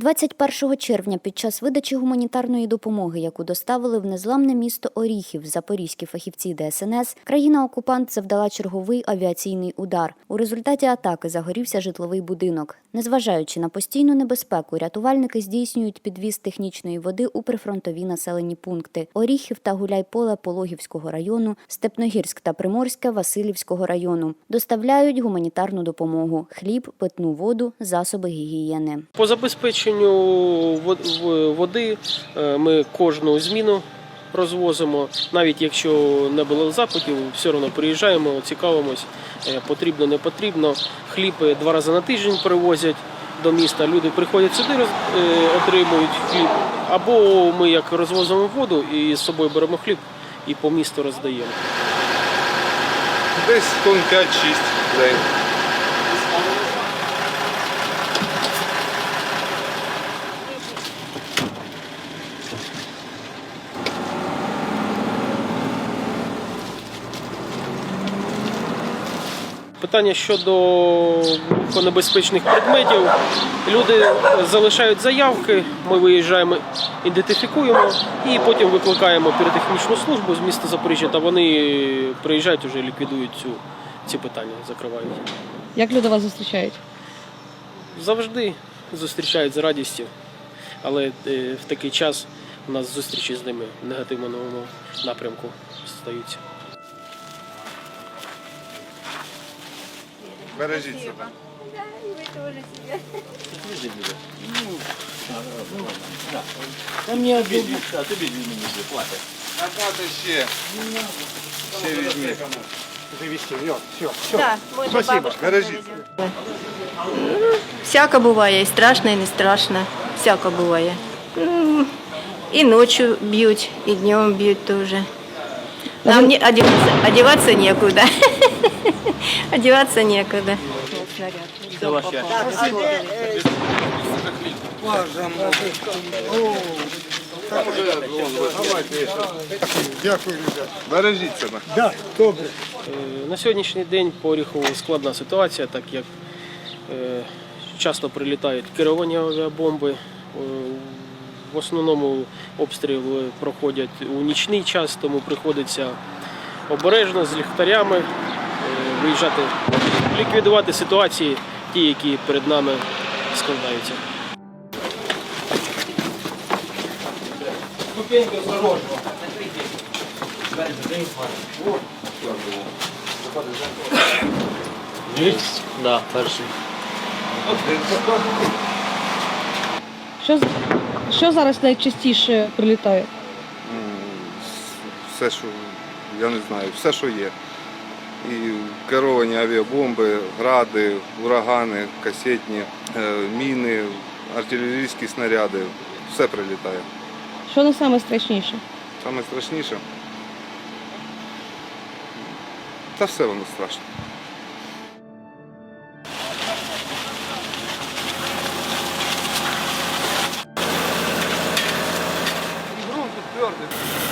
21 червня під час видачі гуманітарної допомоги, яку доставили в незламне місто Оріхів запорізькі фахівці ДСНС, країна-окупант завдала черговий авіаційний удар. У результаті атаки загорівся житловий будинок. Незважаючи на постійну небезпеку, рятувальники здійснюють підвіз технічної води у прифронтові населені пункти Оріхів та Гуляйполе Пологівського району, Степногірськ та Приморське Васильівського району. Доставляють гуманітарну допомогу: хліб, питну воду, засоби гігієни. По забезпеченню вод- води е, ми кожну зміну розвозимо. Навіть якщо не було запитів, все одно приїжджаємо, цікавимось, е, потрібно, не потрібно. Хліб е, два рази на тиждень привозять до міста. Люди приходять сюди, е, отримують хліб. Або ми як розвозимо воду і з собою беремо хліб і по місту роздаємо. Десь тонн 5-6 день. Питання щодо небезпечних предметів. Люди залишають заявки, ми виїжджаємо, ідентифікуємо і потім викликаємо піротехнічну службу з міста Запоріжжя, та вони приїжджають вже ліквідують цю, ці питання, закривають. Як люди вас зустрічають? Завжди зустрічають з радістю, але е, в такий час у нас зустрічі з ними в негативному напрямку стаються. Бережіть себе. Оплата ще. Ще візьміть. Да, може бабушка Бережіть. Всяко буває, і страшно, і не страшно. Всяко буває. Ну, І ночі б'ють, і днем б'ють теж. Нам не, одеваться, одеваться некуда. одеваться некуда. Бережіть себе. Е, На сьогоднішній день по Оріхову складна ситуація, так як е, часто прилітають керовані авіабомби. Е, В основному обстріли проходять у нічний час, тому приходиться обережно з ліхтарями виїжджати, ліквідувати ситуації, ті, які перед нами складаються. Да, перший. Що, з- що зараз найчастіше прилітає? Все, що я не знаю, все, що є. І керовані авіабомби, гради, урагани, касетні, е, міни, артилерійські снаряди. Все прилітає. Що не саме страшніше? Саме страшніше. Та все воно страшно. Грунт тут твердий.